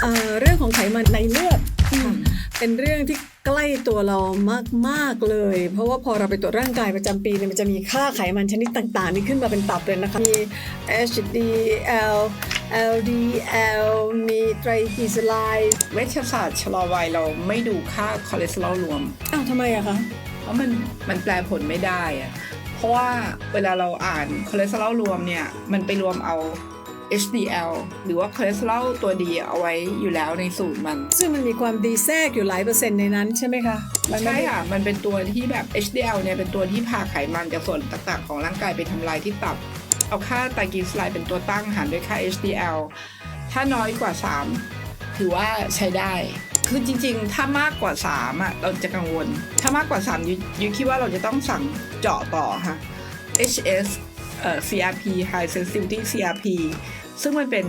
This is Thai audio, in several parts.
เอ่อเรื่องของไขมันในเลือดค่ะเป็นเรื่องที่ใกล้ตัวเรามาก ๆ เลย เพราะว่าพอเราไปตรวจร่างกายประจำปีเนี่ยมันจะมีค่าไขมันชนิดต่าง ๆ นี่ขึ้นมาเป็นตับเลยนะคะ มี HDL LDL มีไตรกลีเซอไรด์เวชศาสตร์ชะลอวัยเราไม่ดูค่าคอเลสเตอรอลรวม อ้าวทำไมอะคะ เพราะมันมันแปลผลไม่ได้อะเพราะว่าเวลาเราอ่านคอเลสเตอรอลรวมเนี่ย มันไปรวมเอา HDL หรือว่าคอเลสเตอรอลตัวดีเอาไว้อยู่แล้วในสูตรมัน ซึ่งมันมีความดีแทรกอยู่หลายเปอร์เซ็นต์ในนั้นใช่ไหมคะมันไม่ใช่ได้ค่ะ มันเป็นตัวที่แบบ HDL เนี่ยเป็นตัวที่พาไขมันจากส่วนต่างๆ ของร่างกายไปทำลายที่ตับ เอาค่าไตรกลีเซอไรด์เป็นตัวตั้งหารด้วยค่า HDL ถ้าน้อยกว่า 3 ถือว่าใช้ได้คือจริงๆ ถ้ามากกว่า 3 อะ เราจะกังวล ถ้ามากกว่า 3ยูยูคิดว่าเราจะต้องสั่งเจาะต่อค่ะ HS เอ่อ CRP High Sensitivity CRP ซึ่งมันเป็น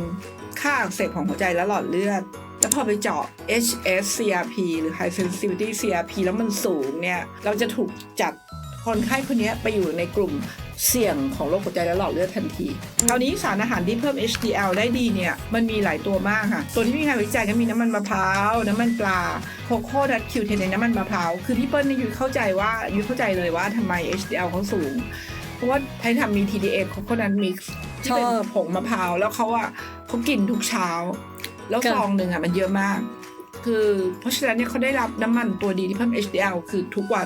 ค่าอักเสบของหัวใจและหลอดเลือด แล้วพอไปเจาะ HS CRP หรือ High Sensitivity CRP แล้วมันสูงเนี่ย เราจะถูกจัดคนไข้คนนี้ไปอยู่ในกลุ่มเสี่ยงของโรคหัวใจและหลอดเลือดทันที คราวนี้สารอาหารที่เพิ่ม HDL ได้ดีเนี่ย มันมีหลายตัวมากค่ะ ตัวที่มีงานวิจัยก็มีน้ำมันมะพร้าว น้ำมันปลา โคโค่ดัตคิวเทนในน้ำมันมะพร้าว คือพี่เปิ้ลนี่ยุ้ยเข้าใจว่ายุ้ยเข้าใจเลยว่าทำไม HDL เขาสูง ราะว่าไทยทำมี TDA โคโค่ดัตมิกซ์ที่เป็นชอบผงมะพร้าวแล้วเขาอะเขากินทุกเช้า แล้วซองหนึ่งอะมันเยอะมาก คือเพราะฉะนั้นเนี่ยเขาได้รับน้ำมันตัวดีที่เพิ่ม HDL คือทุกวัน